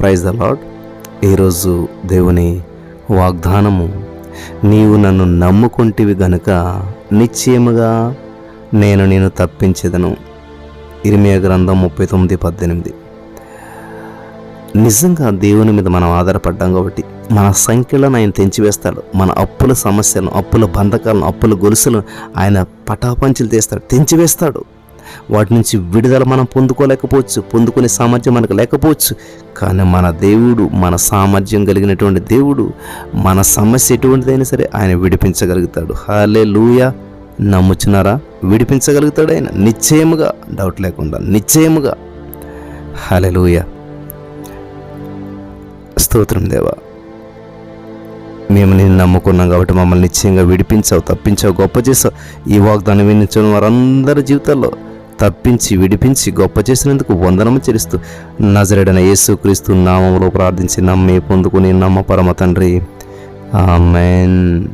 Praise the lord ఈరోజు దేవుని వాగ్దానము నీవు నన్ను నమ్ముకుంటివి గనుక నిశ్చయముగా నేను నేను తప్పించేదను. ఇరిమియ గ్రంథం ముప్పై తొమ్మిది పద్దెనిమిది. నిజంగా దేవుని మీద మనం ఆధారపడ్డాం కాబట్టి మన సంఖ్యలను ఆయన తెంచివేస్తాడు మన అప్పుల సమస్యలను అప్పుల బంధకాలను అప్పుల గొలుసులను ఆయన పటాపంచులు తీస్తాడు తెంచివేస్తాడు. వాటి నుంచి విడుదల మనం పొందుకోలేకపోవచ్చు పొందుకునే సామర్థ్యం మనకు లేకపోవచ్చు. కానీ మన దేవుడు మన సామర్థ్యం కలిగినటువంటి దేవుడు మన సమస్య ఎటువంటిదైనా సరే ఆయన విడిపించగలుగుతాడు. హాలే లూయా నమ్ముచున్నారా? విడిపించగలుగుతాడు ఆయన. నిశ్చయముగా డౌట్ లేకుండా నిశ్చయముగా. హాలే లూయా స్తోత్రం దేవా. మేము నేను నమ్ముకున్నాం కాబట్టి మమ్మల్ని నిశ్చయంగా విడిపించావు తప్పించావు గొప్ప చేసావు ఈ వాగ్దానం వినించిన వారందరి జీవితాల్లో తప్పించి విడిపించి గొప్ప చేసినందుకు వందనము చెల్లిస్తూ నజరేడన యేసుక్రీస్తు నామంలో ప్రార్థించి నమ్మి పొందుకుని నమ్మ పరమ తండ్రి. ఆమెన్.